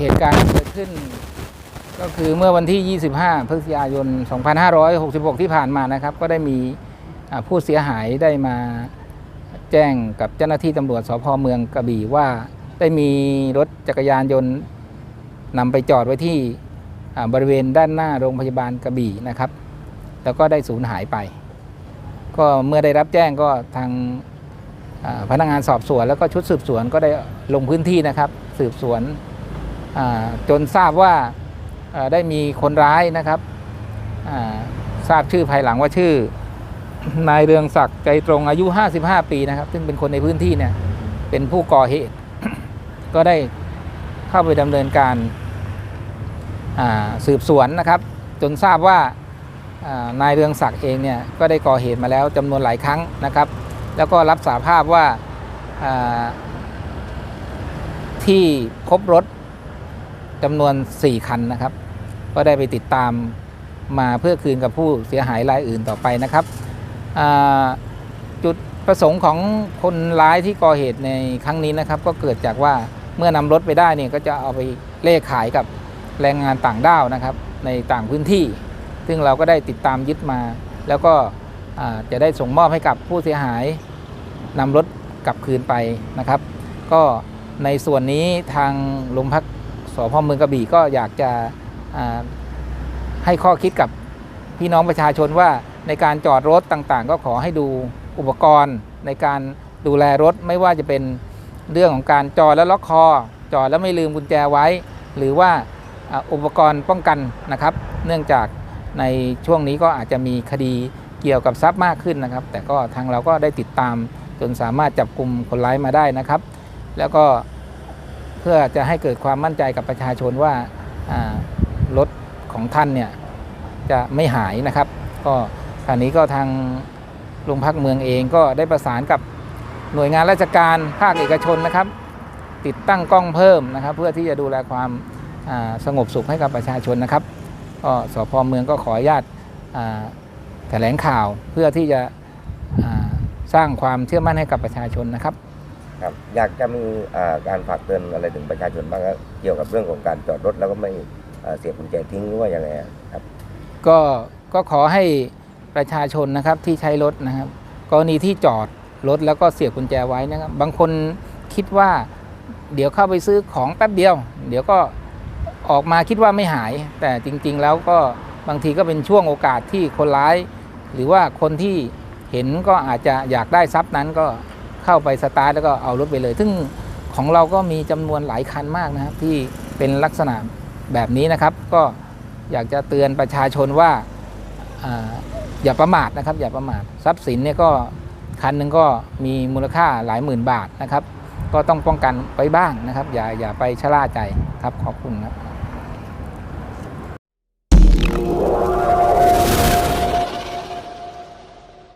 เหตุการณ์ที่เกิดขึ้น ก็คือเมื่อวันที่ 25 พฤศจิกายน 2566 ที่ผ่านมานะครับ ก็ได้มีผู้เสียหายได้มาแจ้งกับเจ้าหน้าที่ตำรวจสพเมืองกระบี่ว่าได้มีรถจักรยานยนต์นำไปจอดไว้ที่บริเวณด้านหน้าโรงพยาบาลกระบี่นะครับ แล้วก็ได้สูญหายไป ก็เมื่อได้รับแจ้งก็ทางพนักงานสอบสวน แล้วก็ชุดสืบสวนก็ได้ลงพื้นที่นะครับ สืบสวน จนทราบว่าได้มีคนร้ายนะครับทราบชื่อภายหลังว่าชื่อนายเรืองศักดิ์ใจตรงอายุ 55 ปีนะครับ ซึ่งเป็นคนในพื้นที่เนี่ยเป็นผู้ก่อเหตุ ก็ได้เข้าไปดำเนินการสืบสวนนะครับ จนทราบว่านายเรืองศักดิ์เองเนี่ยก็ได้ก่อเหตุมาแล้วจำนวนหลายครั้งนะครับ แล้วก็รับสาภาพว่าอ่าที่พบรถ จำนวน 4 คันนะครับ ก็ได้ไปติดตามมาเพื่อคืนกับผู้เสียหายรายอื่นต่อไปนะครับ จุดประสงค์ของคนร้ายที่ก่อเหตุในครั้งนี้นะครับ ก็เกิดจากว่าเมื่อนำรถไปได้เนี่ยก็จะเอาไปเล่ขายกับแรงงานต่างด้าวนะครับ ในต่างพื้นที่ ซึ่งเราก็ได้ติดตามยึดมา แล้วก็จะได้ส่งมอบให้กับผู้เสียหายนำรถกลับคืนไปนะครับ ก็ในส่วนนี้ทางโรงพัก สพเมืองกระบี่ก็อยากจะให้ข้อคิดกับพี่น้องประชาชนว่าในการจอดรถต่างๆ ก็ขอให้ดูอุปกรณ์ในการดูแลรถไม่ว่าจะเป็นเรื่องของการจอดแล้วล็อกคอ จอดแล้วไม่ลืมกุญแจไว้ หรือว่าอุปกรณ์ป้องกันนะครับ เนื่องจากในช่วงนี้ก็อาจจะมีคดีเกี่ยวกับทรัพย์มากขึ้นนะครับ แต่ก็ทางเราก็ได้ติดตามจนสามารถจับกลุ่มคนร้ายมาได้นะครับ แล้วก็ พื่อจะให้เกิดความมั่นใจกับประชาชนว่ารถของท่านเนี่ยจะไม่หายนะครับ ก็ครานี้ก็ทางโรงพักเมืองเองก็ได้ประสานกับหน่วยงานราชการภาคเอกชนนะครับ ติดตั้งกล้องเพิ่มนะครับ เพื่อที่จะดูแลความสงบสุขให้กับประชาชนนะครับก็สพเมืองก็ขออนุญาตแถลงข่าวเพื่อที่จะสร้างความเชื่อมั่นให้กับประชาชนนะครับ ครับอยากจะมีการฝากเตือนอะไรถึงประชาชนบ้างเกี่ยวกับเรื่องของการจอดรถแล้วก็ไม่เสียบกุญแจทิ้งหรือว่าอยังไงครับ ก็ก็ขอให้ประชาชนนะครับที่ใช้รถนะครับกรณีที่จอดรถแล้วก็เสียบกุญแจไว้นะครับ บางคนคิดว่าเดี๋ยวเข้าไปซื้อของแป๊บเดียว เดี๋ยวก็ออกมาคิดว่าไม่หาย แต่จริง ๆ แล้วก็บางทีก็เป็นช่วงโอกาสที่คนร้าย หรือว่าคนที่เห็นก็อาจจะอยากได้ทรัพย์นั้นก็ เข้าไปสตาร์ทแล้วก็เอารถไปเลย ซึ่งของเราก็มีจำนวนหลายคันมากนะครับ ที่เป็นลักษณะแบบนี้นะครับ ก็อยากจะเตือนประชาชนว่าอ่าอย่าประมาทนะครับ อย่าประมาททรัพย์สินเนี่ยก็คันหนึ่งก็มีมูลค่าหลายหมื่นบาทนะครับ ก็ต้องป้องกันไว้บ้างนะครับ อย่าอย่าไปชะล่าใจครับขอบคุณครับ